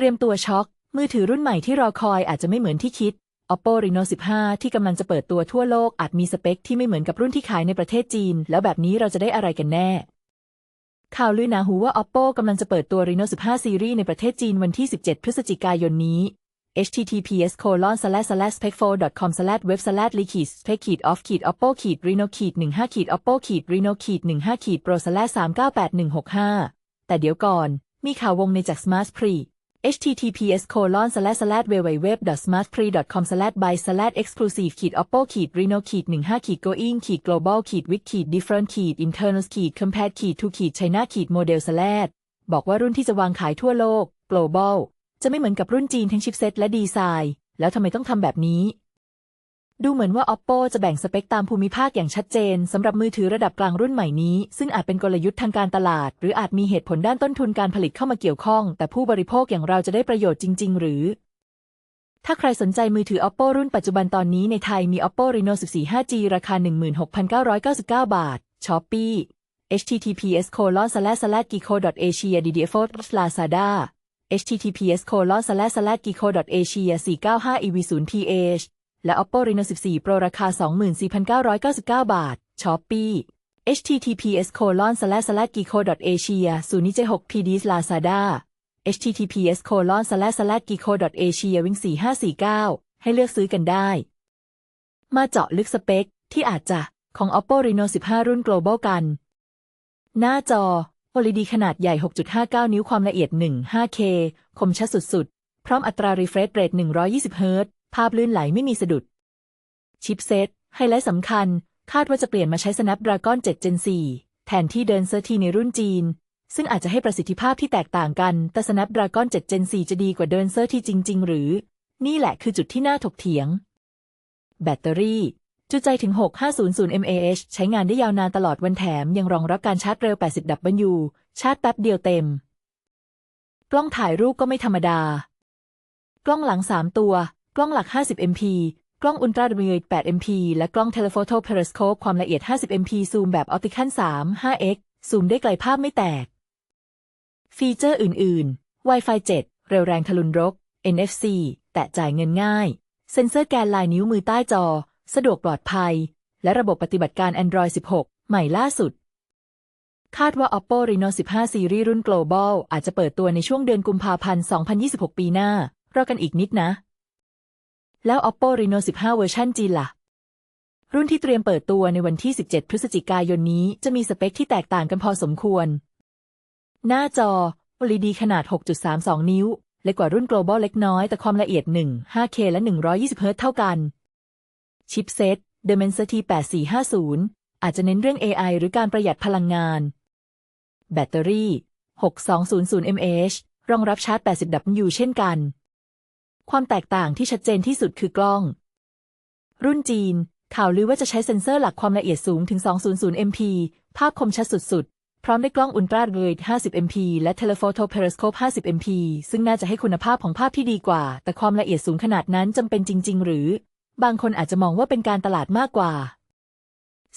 เตรียมตัวช็อก มือถือรุ่นใหม่ที่รอคอยอาจจะไม่เหมือนที่คิด Oppo Reno 15 ที่กำลังจะเปิดตัวทั่วโลกอาจมีสเปคที่ไม่เหมือนกับรุ่นที่ขายในประเทศจีน แล้วแบบนี้เราจะได้อะไรกันแน่ ข่าวลือหนาหูว่า Oppo กำลังจะเปิดตัว Reno 15ซีรีส์ในประเทศจีนวันที่ 17 พฤศจิกายนนี้ https colon slash slash specfo com slash web slash l e a k e p e c o f f oppo reno 1 5 oppo reno 1 5 pro slash 398165 แต่เดี๋ยวก่อน มีข่าววงในจาก smart pre https colon slash slash www smartpre com slash by slash exclusive ขีด oppo ขีด reno ขีด15ขีด going ขีด global ขีด w i t ขีด different ขีด internal ขีด compared ขีด to ขีด china ขีด model slash บอกว่ารุ่นที่จะวางขายทั่วโลก global จะไม่เหมือนกับรุ่นจีนทั้งชิปเซ็ตและดีไซน์ แล้วทำไมต้องทำแบบนี้ ดูเหมือนว่า Oppo จะแบ่งสเปคตามภูมิภาคอย่างชัดเจนสำหรับมือถือระดับกลางรุ่นใหม่นี้ ซึ่งอาจเป็นกลยุทธ์ทางการตลาด หรืออาจมีเหตุผลด้านต้นทุนการผลิตเข้ามาเกี่ยวข้อง แต่ผู้บริโภคอย่างเราจะได้ประโยชน์จริง ๆ หรือ ถ้าใครสนใจมือถือ Oppo รุ่นปัจจุบันตอนนี้ในไทยมี Oppo Reno 14 5G ราคา 16,999 บาท Shopee https colon slash slash geeko asia ddfo lazada https colon slash slash geeko asia 495 ev 0 ph และ Oppo Reno 14 Pro ราคา 24,999 บาท Shopee https colon slash slash geeko asia 0 j 6 pds lazada https colon slash slash geeko asia wing 4549 ให้เลือกซื้อกันได้ มาเจาะลึกสเปค ที่อาจจะของ Oppo Reno 15 รุ่น Global กัน หน้าจอ OLED ขนาดใหญ่ 6.59 นิ้วความละเอียด 1.5K คมชัดสุดๆ พร้อมอัตรา refresh rate 120เฮิรตซ์ ภาพลื่นไหลไม่มีสะดุด ชิปเซตไฮไลท์สำคัญ คาดว่าจะเปลี่ยนมาใช้ Snapdragon 7 Gen 4 แทนที่เดินเซอร์ทีในรุ่นจีน ซึ่งอาจจะให้ประสิทธิภาพที่แตกต่างกัน แต่ Snapdragon 7 Gen 4 จะดีกว่าเดินเซอร์ทีจริง ๆ หรือ นี่แหละคือจุดที่น่าถกเถียง แบตเตอรี่ จุใจถึง 6500 mAh ใช้งานได้ยาวนานตลอดวันแถม ยังรองรับการชาร์จเร็ว 80 W ชาร์จแป๊บเดียวเต็ม กล้องถ่ายรูปก็ไม่ธรรมดา กล้องหลัง 3 ตัว กล้องหลัก 50 MP กล้องอุลตราดมิ8 MP และกล้องเทเลโฟโตเพรสโคปความละเอียด 50 MP ซูมแบบออปติคัล3 5x ซูมได้ไกลภาพไม่แตก ฟีเจอร์อื่น ๆ Wi-Fi 7 เร็วแรงทะลุนรก NFC แตะจ่ายเงินง่าย เซ็นเซอร์แกนลายนิ้วมือใต้จอ สะดวกปลอดภัย และระบบปฏิบัติการ Android 16 ใหม่ล่าสุด คาดว่า Oppo Reno 15ซีรีส์รุ่น Global อาจจะเปิดตัวในช่วงเดือนกุมภาพันธ์ 2026 ปีหน้ารอกันอีกนิดนะ แล้ว Oppo Reno 15 เวอร์ชันจีนล่ะ รุ่นที่เตรียมเปิดตัวในวันที่ 17 พฤศจิกายนนี้จะมีสเปคที่แตกต่างกันพอสมควร หน้าจอ OLED ขนาด 6.32 นิ้ว เล็กกว่ารุ่น Global เล็กน้อย แต่ความละเอียด 1 5K และ 120 Hz เท่ากัน ชิปเซต Dimensity 8450 อาจจะเน้นเรื่อง AI หรือการประหยัดพลังงาน แบตเตอรี่ 6200 mAh รองรับชาร์จ 80 W เช่นกัน ความแตกต่างที่ชัดเจนที่สุดคือกล้อง รุ่นจีน ข่าวลือว่าจะใช้เซ็นเซอร์หลักความละเอียดสูงถึง 200 MP ภาพคมชัดสุดๆ พร้อมด้วยกล้องอุลตร้าไวด์50 MP และเทเลโฟโตเพรสโคป50 MP ซึ่งน่าจะให้คุณภาพของภาพที่ดีกว่า แต่ความละเอียดสูงขนาดนั้นจำเป็นจริง ๆ หรือ บางคนอาจจะมองว่าเป็นการตลาดมากกว่า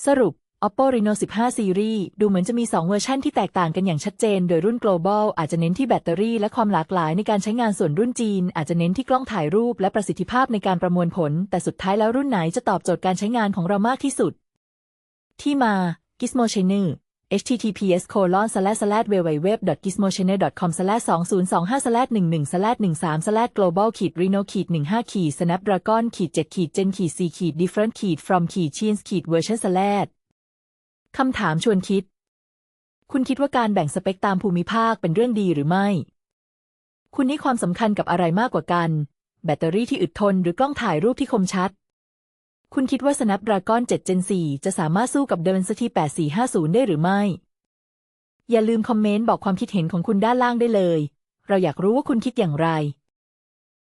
สรุป Oppo Reno 15ซีรีส์ดูเหมือนจะมี 2 เวอร์ชันที่แตกต่างกันอย่างชัดเจน โดยรุ่น Global อาจจะเน้นที่แบตเตอรี่และความหลากหลายในการใช้งานส่วนรุ่นจีน อาจจะเน้นที่กล้องถ่ายรูปและประสิทธิภาพในการประมวลผล แต่สุดท้ายแล้วรุ่นไหนจะตอบโจทย์การใช้งานของเรามากที่สุด ที่มา Gizmo Channel https colon slash slash www gizmochannel com slash 2025 slash 11 slash 13 slash global ขีด reno ขีด15 ขีด snapdragon ขีด7ขีด gen ขีด4ขีด different ขีด from ขีด change ขีด version slash คำถามชวนคิด คุณคิดว่าการแบ่งสเปคตามภูมิภาคเป็นเรื่องดีหรือไม่ คุณให้ความสำคัญกับอะไรมากกว่ากัน แบตเตอรี่ที่อึดทนหรือกล้องถ่ายรูปที่คมชัด คุณคิดว่า Snapdragon 7 Gen 4 จะสามารถสู้กับ Dimensity 8450 ได้หรือไม่ อย่าลืมคอมเมนต์บอกความคิดเห็นของคุณด้านล่างได้เลย เราอยากรู้ว่าคุณคิดอย่างไร